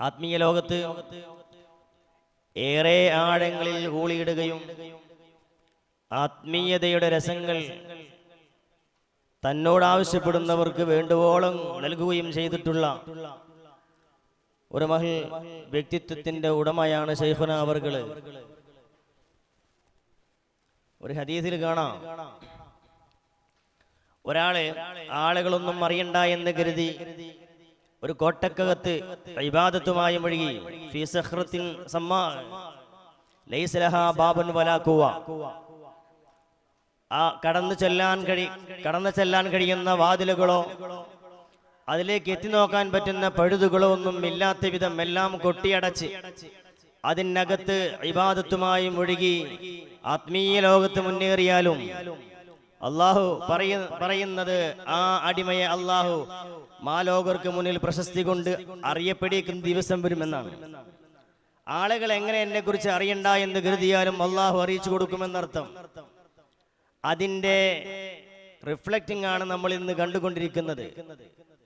ആത്മീയ ലോകത്ത് ഏറെ ആഴങ്ങളിൽ ഊളിയിടുകയും ആത്മീയതയുടെ രസങ്ങൾ തന്നോട് ആവശ്യപ്പെടുന്നവർക്ക് വേണ്ടുവോളം നൽകുകയും ചെയ്തിട്ടുള്ള ഒരു മഹൽ വ്യക്തിത്വത്തിന്റെ ഉടമയാണ് ശൈഖുന അവർകൾ. ഒരു ഹദീസിൽ കാണാം. ഒരാളെ ആളുകളൊന്നും അറിയണ്ട എന്ന് കരുതി ഒരു കോട്ടക്കകത്ത് ഇബാദത്തുമായി മുഴുകി ഫീ സഖ്റത്തിൻ സമ്മാ. ലൈസലഹ ബാബൻ ബാബുൻ ആ കടന്നു ചെല്ലാൻ കഴി കടന്നു ചെല്ലാൻ കഴിയുന്ന വാതിലുകളോ അതിലേക്ക് എത്തി നോക്കാൻ പറ്റുന്ന പഴുതുകളോ ഒന്നും ഇല്ലാത്ത വിധം എല്ലാം കൊട്ടിയടച്ച് അതിനകത്ത് ഇബാദത്തുമായി മുഴുകി ആത്മീയ ലോകത്ത് മുന്നേറിയാലും അള്ളാഹു പറയ പറയുന്നത് ആ അടിമയെ അള്ളാഹു മാലോകർക്ക് മുന്നിൽ പ്രശസ്തി കൊണ്ട് അറിയപ്പെടിക്കുന്ന ദിവസം വരുമെന്നാണ്. ആളുകൾ എങ്ങനെ എന്നെ കുറിച്ച് അറിയണ്ട എന്ന് കരുതിയാലും അള്ളാഹു അറിയിച്ചു കൊടുക്കുമെന്നർത്ഥം. അതിന്റെ റിഫ്ലക്റ്റിംഗ് ആണ് നമ്മൾ ഇന്ന് കണ്ടുകൊണ്ടിരിക്കുന്നത്.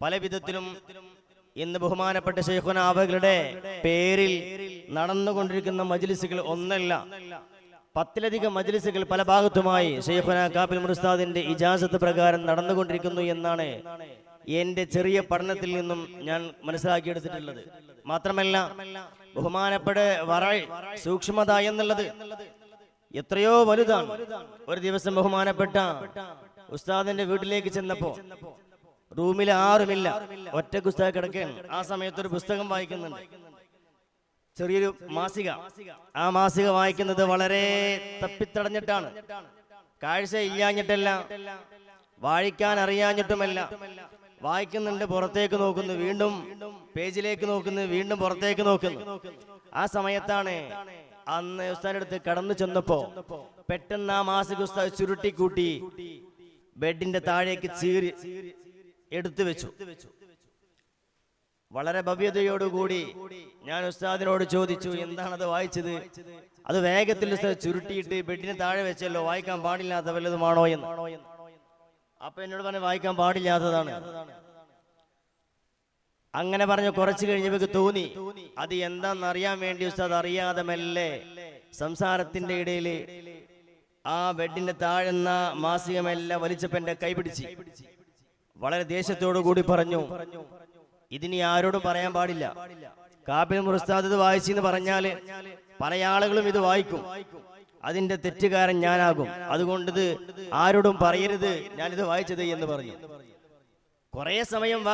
പല വിധത്തിലും ഇന്ന് ബഹുമാനപ്പെട്ട ശൈഖുന അവകളുടെ പേരിൽ നടന്നുകൊണ്ടിരിക്കുന്ന മജ്ലിസുകൾ ഒന്നല്ല. പത്തിലധികം മജ്ലിസുകൾ പല ഭാഗത്തുമായി ഷെയ്ഖുന കാപ്പിൽ മുസ്താദിന്റെ ഇജാസത്ത് പ്രകാരം നടന്നുകൊണ്ടിരിക്കുന്നു എന്നാണ് എന്റെ ചെറിയ പഠനത്തിൽ നിന്നും ഞാൻ മനസ്സിലാക്കിയെടുത്തിട്ടുള്ളത്. മാത്രമല്ല ബഹുമാനപ്പെട്ട വറ സൂക്ഷ്മത എന്നുള്ളത് എത്രയോ വലുതാണ്. ഒരു ദിവസം ബഹുമാനപ്പെട്ട ഉസ്താദിന്റെ വീട്ടിലേക്ക് ചെന്നപ്പോ റൂമിൽ ആരുമില്ല. ഒറ്റ പുസ്തകം കിടക്കുകയാണ്. ആ സമയത്ത് ഒരു പുസ്തകം വായിക്കുന്നുണ്ട്. ചെറിയൊരു മാസിക. ആ മാസിക വായിക്കുന്നത് വളരെ തപ്പിത്തടഞ്ഞിട്ടാണ്. കാഴ്ച ഇല്ലാഞ്ഞിട്ടല്ല വായിക്കാൻ അറിയാഞ്ഞിട്ടുമല്ല വായിക്കുന്നുണ്ട് പുറത്തേക്ക് നോക്കുന്നു വീണ്ടും പേജിലേക്ക് നോക്കുന്നു വീണ്ടും പുറത്തേക്ക് നോക്കുന്നു. ആ സമയത്താണ് അന്ന് ഉസ്താദിന്റെ അടുത്ത് കടന്നു ചെന്നപ്പോ പെട്ടെന്ന് ആ മാസിക ഉസ്താദ് ചുരുട്ടിക്കൂട്ടി ബെഡിന്റെ താഴേക്ക് ചീറി എടുത്തു വെച്ചു വളരെ ഭവ്യതയോടുകൂടി ഞാൻ ഉസ്താദിനോട് ചോദിച്ചു എന്താണത് വായിച്ചത്? അത് വേഗത്തിൽ ചുരുട്ടിയിട്ട് ബെഡിന് താഴെ വെച്ചല്ലോ വായിക്കാൻ പാടില്ലാത്ത വല്ലതുമാണോ എന്ന്. അപ്പൊ എന്നോട് പറഞ്ഞു വായിക്കാൻ പാടില്ലാത്തതാണ്. അങ്ങനെ പറഞ്ഞു കുറച്ചു കഴിഞ്ഞവർക്ക് തോന്നി അത് എന്താണെന്ന് അറിയാൻ വേണ്ടി ഉസ്താദ് അറിയാതെ മെല്ലെ സംസാരത്തിന്റെ ഇടയിൽ ആ ബെഡിന്റെ താഴെന്ന മാസികമെല്ലാം വലിച്ചപ്പന്റെ കൈപിടിച്ച് വളരെ ദേഷ്യത്തോടു കൂടി പറഞ്ഞു ഇതിനി ആരോടും പറയാൻ പാടില്ല. കാപ്പിൽ മുറിസ്താദ് ഇത് വായിച്ചെന്ന് പറഞ്ഞാൽ പല ആളുകളും ഇത് വായിക്കും. അതിന്റെ തെറ്റുകാരൻ ഞാനാകും. അതുകൊണ്ട് ഇത് ആരോടും പറയരുത്. ഞാനിത് വായിച്ചത് എന്ന് പറഞ്ഞു. കുറെ സമയം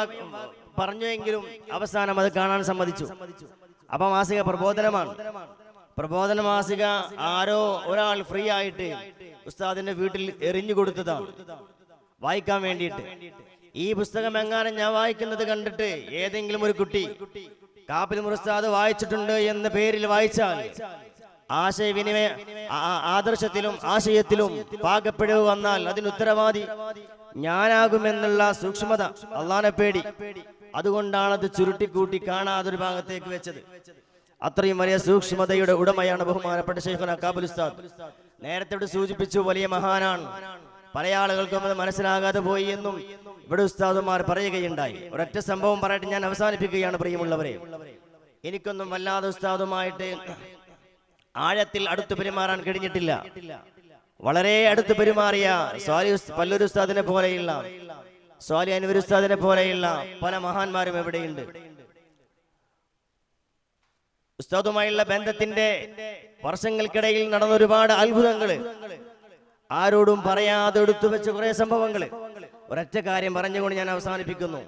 പറഞ്ഞുവെങ്കിലും അവസാനം അത് കാണാൻ സമ്മതിച്ചു. അപ്പൊ മാസിക പ്രബോധനമാണ്. പ്രബോധന മാസിക ആരോ ഒരാൾ ഫ്രീ ആയിട്ട് ഉസ്താദിന്റെ വീട്ടിൽ എറിഞ്ഞു കൊടുത്തതാണ്. വായിക്കാൻ വേണ്ടിയിട്ട്. ഈ പുസ്തകം എങ്ങാനും ഞാൻ വായിക്കുന്നത് കണ്ടിട്ട് ഏതെങ്കിലും ഒരു കുട്ടി കാപ്പിൽ മുറുസ്താദ് വായിച്ചിട്ടുണ്ട് എന്ന പേരിൽ വായിച്ചാൽ ആശയവിനിമയ ആദർശത്തിലും ആശയത്തിലും പാകപ്പിഴവ് വന്നാൽ അതിന് ഉത്തരവാദി ഞാനാകുമെന്നുള്ള സൂക്ഷ്മത അള്ളാനെ പേടി. അതുകൊണ്ടാണ് അത് ചുരുട്ടിക്കൂട്ടി കാണാതൊരു ഭാഗത്തേക്ക് വെച്ചത്. അത്രയും വലിയ സൂക്ഷ്മതയുടെ ഉടമയാണ് ബഹുമാനപ്പെട്ട ഷെയ്ഖുന കാബുൽ ഉസ്താദ്. നേരത്തെ സൂചിപ്പിച്ചു വലിയ മഹാനാണ്. പല ആളുകൾക്കും അത് മനസ്സിലാകാതെ പോയി എന്നും ഇവിടെ ഉസ്താദുമാർ പറയുകയുണ്ടായി. ഒരൊറ്റ സംഭവം പറയട്ടെ ഞാൻ അവസാനിപ്പിക്കുകയാണ് പ്രിയമുള്ളവരെ. എനിക്കൊന്നും വല്ലാതെ ഉസ്താദുമായിട്ട് ആഴത്തിൽ അടുത്ത് പെരുമാറാൻ കഴിഞ്ഞിട്ടില്ല. വളരെ അടുത്ത് പെരുമാറിയ സ്വാലി പല്ലൊരു ഉസ്താദിനെ പോലെയുള്ള സ്വാലി അനുവരുസ്താദിനെ പോലെയുള്ള പല മഹാന്മാരും എവിടെയുണ്ട് ഉസ്താദുമായുള്ള ബന്ധത്തിന്റെ വർഷങ്ങൾക്കിടയിൽ നടന്ന ഒരുപാട് അത്ഭുതങ്ങൾ. ആരോടും പറയാതെ എടുത്തു വെച്ച കുറെ സംഭവങ്ങൾ. ഒരൊറ്റ കാര്യം പറഞ്ഞുകൊണ്ട് ഞാൻ അവസാനിപ്പിക്കുന്നു.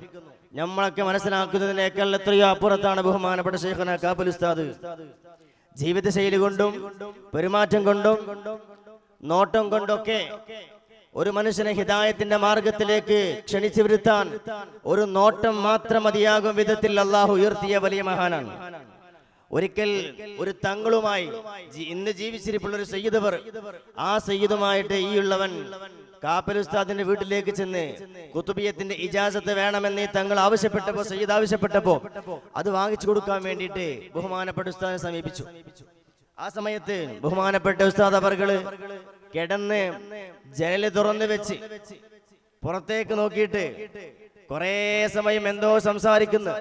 നമ്മളൊക്കെ മനസ്സിലാക്കുന്നതിനേക്കാൾ എത്രയോ അപ്പുറത്താണ് ബഹുമാനപ്പെട്ട ശേഖന കാപ്പുലിസ്താദ് ജീവിതശൈലി കൊണ്ടും പെരുമാറ്റം കൊണ്ടും നോട്ടം കൊണ്ടൊക്കെ ഒരു മനുഷ്യനെ ഹിതായത്തിന്റെ മാർഗത്തിലേക്ക് ക്ഷണിച്ചു വരുത്താൻ ഒരു നോട്ടം മാത്രം മതിയാകും വിധത്തിൽ അള്ളാഹു ഉയർത്തിയ വലിയ മഹാനാണ്. ഒരിക്കൽ ഒരു തങ്ങളുമായി ഇന്ന് ജീവിച്ചിരിപ്പുള്ള ഒരു സയ്യിദവർ ആ സയ്യിദുമായിട്ട് ഈ ഉള്ളവൻ കാപ്പൽ ഉസ്താദിന്റെ വീട്ടിലേക്ക് ചെന്ന് കുത്തുബിയത്തിന്റെ ഇജാസത്ത് വേണമെന്ന് തങ്ങൾ ആവശ്യപ്പെട്ടപ്പോ സയ്യിദ് ആവശ്യപ്പെട്ടപ്പോ അത് വാങ്ങിച്ചു കൊടുക്കാൻ വേണ്ടിയിട്ട് ബഹുമാനപ്പെട്ട ഉസ്താദിനെ സമീപിച്ചു. ആ സമയത്ത് ബഹുമാനപ്പെട്ട ഉസ്താദ് അവർകൾ കിടന്ന് ജനൽ തുറന്നു വെച്ച് പുറത്തേക്ക് നോക്കിയിട്ട് കുറേ സമയം എന്തോ സംസാരിക്കുന്നു.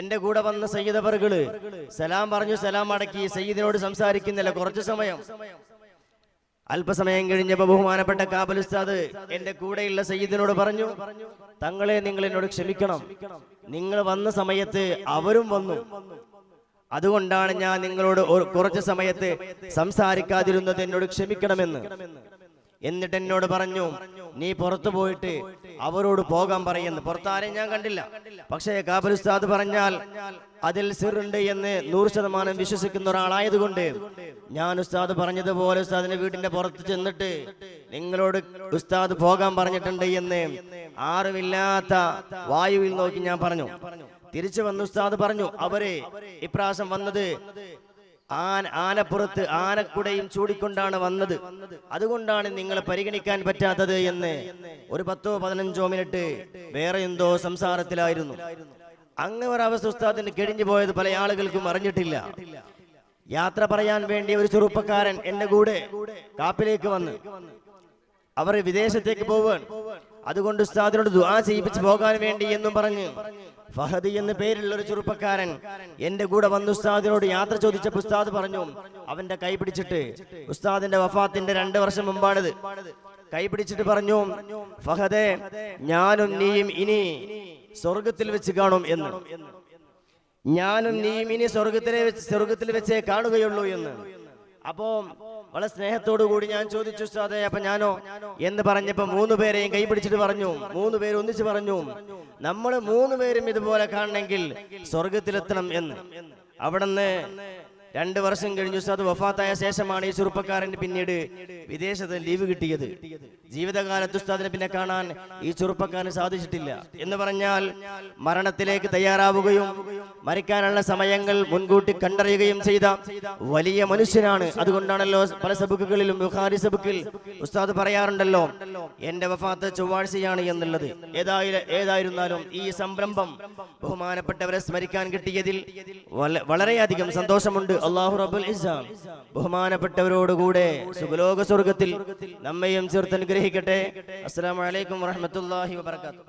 എന്റെ കൂടെ വന്ന സയ്യിദ് അവർകൾ സലാം പറഞ്ഞു സലാം അടക്കി സയ്യിദിനോട് സംസാരിക്കുന്നില്ല. കുറച്ചു സമയം അല്പസമയം കഴിഞ്ഞപ്പോ ബഹുമാനപ്പെട്ട കാബൽ ഉസ്താദ് എന്റെ കൂടെയുള്ള സയ്യിദിനോട് പറഞ്ഞു തങ്ങളെ നിങ്ങൾ എന്നോട് ക്ഷമിക്കണം. നിങ്ങൾ വന്ന സമയത്ത് അവരും വന്നു. അതുകൊണ്ടാണ് ഞാൻ നിങ്ങളോട് കുറച്ച് സമയത്ത് സംസാരിക്കാതിരുന്നത് എന്നോട് ക്ഷമിക്കണമെന്ന്. എന്നിട്ട് എന്നോട് പറഞ്ഞു നീ പുറത്തു പോയിട്ട് അവരോട് പോകാൻ പറയുന്നു. പുറത്താരെയും ഞാൻ കണ്ടില്ല. പക്ഷേ കാബൽ ഉസ്താദ് പറഞ്ഞാൽ അതിൽ സിറുണ്ട് എന്ന് നൂറ് ശതമാനം വിശ്വസിക്കുന്ന ഒരാളായതുകൊണ്ട് ഞാൻ ഉസ്താദ് പറഞ്ഞതുപോലെ ഉസ്താദിന്റെ വീടിന്റെ പുറത്ത് ചെന്നിട്ട് നിങ്ങളോട് ഉസ്താദ് പോകാൻ പറഞ്ഞിട്ടുണ്ട് എന്ന് ആറുമില്ലാത്ത വായുവിൽ നോക്കി ഞാൻ പറഞ്ഞു. തിരിച്ചു വന്ന് ഉസ്താദ് പറഞ്ഞു അവർ ഇപ്രാവശ്യം വന്നത് ആന ആനപ്പുറത്ത് ആനക്കുടയും ചൂടിക്കൊണ്ടാണ് വന്നത്. അതുകൊണ്ടാണ് നിങ്ങളെ പരിഗണിക്കാൻ പറ്റാത്തത് എന്ന് ഒരു പത്തോ പതിനഞ്ചോ മിനിറ്റ് വേറെ എന്തോ സംസാരത്തിലായിരുന്നു. അങ്ങനെ ഒരവസ്ഥ ഉസ്താദിന് കിഴിഞ്ഞു പോയത് പല ആളുകൾക്കും അറിഞ്ഞിട്ടില്ല. യാത്ര പറയാൻ വേണ്ടി ഒരു ചെറുപ്പക്കാരൻ എന്റെ കൂടെ കാപ്പിലേക്ക് വന്ന്. അവർ വിദേശത്തേക്ക് പോവാൻ അതുകൊണ്ട് ഉസ്താദിനോട് ദുആ ചെയ്യിപ്പിച്ച് പോകാൻ വേണ്ടി എന്നും പറഞ്ഞ്. ഫഹദ് എന്ന് പേരുള്ള ഒരു ചെറുപ്പക്കാരൻ എന്റെ കൂടെ വന്ന് ഉസ്താദിനോട് യാത്ര ചോദിച്ചപ്പോൾ ഉസ്താദ് പറഞ്ഞു അവന്റെ കൈ പിടിച്ചിട്ട് ഉസ്താദിന്റെ വഫാത്തിന്റെ രണ്ട് വർഷം മുമ്പാണിത്. കൈ പിടിച്ചിട്ട് പറഞ്ഞു ഫഹദേ ഞാനും നീയും ഇനി സ്വർഗത്തിൽ വെച്ച് കാണും എന്ന്. ഞാനും നീയും ഇനി സ്വർഗത്തിലെ സ്വർഗത്തിൽ വെച്ചേ കാണുകയുള്ളൂ എന്ന്. അപ്പോ വളരെ സ്നേഹത്തോടു കൂടി ഞാൻ ചോദിച്ചു അതെ അപ്പൊ ഞാനോ? എന്ന് പറഞ്ഞപ്പോ മൂന്ന് പേരെയും കൈ പിടിച്ചിട്ട് പറഞ്ഞു. മൂന്ന് പേര് ഒന്നിച്ച് പറഞ്ഞു നമ്മൾ മൂന്ന് പേരും ഇതുപോലെ കാണണമെങ്കിൽ സ്വർഗത്തിലെത്തണം എന്ന്. അവിടുന്ന് രണ്ട് വർഷം കഴിഞ്ഞു ഉസ്താദ് വഫാത്തായ ശേഷമാണ് ഈ ചെറുപ്പക്കാരന് പിന്നീട് വിദേശത്ത് ലീവ് കിട്ടിയത്. ജീവിതകാലത്ത് ഉസ്താദിനെ പിന്നെ കാണാൻ ഈ ചെറുപ്പക്കാരന് സാധിച്ചിട്ടില്ല. എന്ന് പറഞ്ഞാൽ മരണത്തിലേക്ക് തയ്യാറാവുകയും മരിക്കാനുള്ള സമയങ്ങൾ മുൻകൂട്ടി കണ്ടറിയുകയും ചെയ്ത വലിയ മനുഷ്യനാണ്. അതുകൊണ്ടാണല്ലോ പല സബുക്കുകളിലും ബുഖാരി സബുക്കിൽ ഉസ്താദ് പറയാറുണ്ടല്ലോ എന്റെ വഫാത്ത് ചൊവ്വാഴ്ചയാണ് എന്നുള്ളത്. ഏതായാലും ഏതായിരുന്നാലും ഈ സംരംഭം ബഹുമാനപ്പെട്ടവരെ സ്മരിക്കാൻ കിട്ടിയതിൽ വളരെയധികം സന്തോഷമുണ്ട്. അള്ളാഹു റബുൽ ഇസ്ലാം ബഹുമാനപ്പെട്ടവരോടുകൂടെ സുഖലോക സ്വർഗത്തിൽ നമ്മയും ചേർത്ത് അനുഗ്രഹിക്കട്ടെ. അസ്സലാമു അലൈക്കും വറഹ്മത്തുള്ളാഹി വബറകാതുഹു.